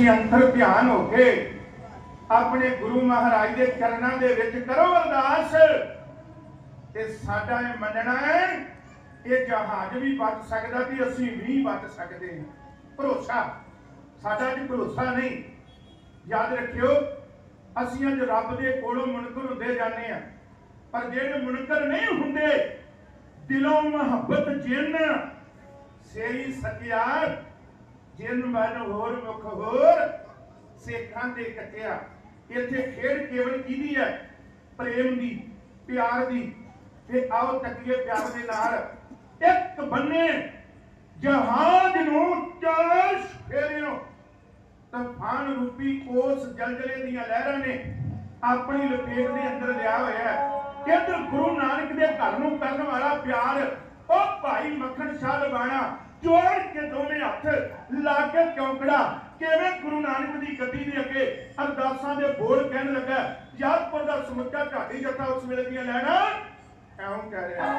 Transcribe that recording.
ਤੁਸੀਂ ਅੰਤਰ ਧਿਆਨ ਹੋ ਕੇ ਆਪਣੇ ਗੁਰੂ ਮਹਾਰਾਜ ਦੇ ਚਰਨਾਂ ਦੇ ਵਿੱਚ ਕਰੋ ਅਰਦਾਸ। ਤੇ ਸਾਡਾ ਇਹ ਮੰਨਣਾ ਹੈ ਇਹ ਜਹਾਜ਼ ਵੀ ਬਚ ਸਕਦਾ ਤੇ ਅਸੀਂ ਵੀ ਬਚ ਸਕਦੇ ਹਾਂ। ਭਰੋਸਾ, ਸਾਡਾ ਜੀ ਭਰੋਸਾ ਨਹੀਂ। ਯਾਦ ਰੱਖਿਓ, ਅਸੀਂ ਅੱਜ ਰੱਬ ਦੇ ਕੋਲੋਂ ਮੁਨਕਰ ਹੁੰਦੇ ਜਾਂਦੇ ਆ ਪਰ ਜਿਹੜੇ ਮੁਨਕਰ ਨਹੀਂ ਹੁੰਦੇ, ਦਿਲੋਂ ਮੁਹੱਬਤ ਜਿੰਨ ਸੇਈ ਸਤਿਆਰ ਜਿੰਨ ਮਨ ਹੋਰ ਮੁਖ ਹੋਰ, ਸੇਖਾਂ ਦੇ ਕੱਟਿਆ। ਇੱਥੇ ਖੇਡ ਕੇਵਲ ਕਿਹਦੀ ਹੈ? ਪ੍ਰੇਮ ਦੀ, ਪਿਆਰ ਦੀ। ਤੇ ਆਓ ਤੱਕੀਏ ਪਿਆਰ ਦੇ ਨਾਲ। ਇੱਕ ਬੰਨੇ, ਜਹਾਜ਼ ਨੂੰ ਚਾਸ਼ ਫੇਰਿਓ। ਤੂਫਾਨ ਰੂਪੀ ਕੋਸ ਜਲਜਲੇ ਦੀਆਂ ਲਹਿਰਾਂ ਨੇ ਆਪਣੀ ਲਪੇਟ ਦੇ ਅੰਦਰ ਲਿਆ ਹੋਇਆ ਹੈ। ਕਿੱਧਰ ਗੁਰੂ ਨਾਨਕ ਦੇ ਘਰ ਨੂੰ ਕਰਨ ਵਾਲਾ ਪਿਆਰ, ਉਹ ਭਾਈ ਮੱਖਣ ਸ਼ਾਹ ਲਵਾਣਾ ਜੋੜ ਹੱਥ ਲਾ ਕੇ ਚੌਂਕੜਾ ਕਿਵੇਂ ਗੁਰੂ ਨਾਨਕ ਦੀ ਗੱਦੀ ਦੇ ਅੱਗੇ ਅਰਦਾਸਾਂ ਦੇ ਬੋਲ ਕਹਿਣ ਲੱਗਾ? ਯਾਦਪੁਰ ਦਾ ਸਮੁੱਚਾ ਢਾਡੀ ਜੱਥਾ ਉਸ ਵੇਲੇ ਦੀਆਂ ਲੈਣਾ? ਐਉਂ ਕਹਿ ਰਿਹਾ।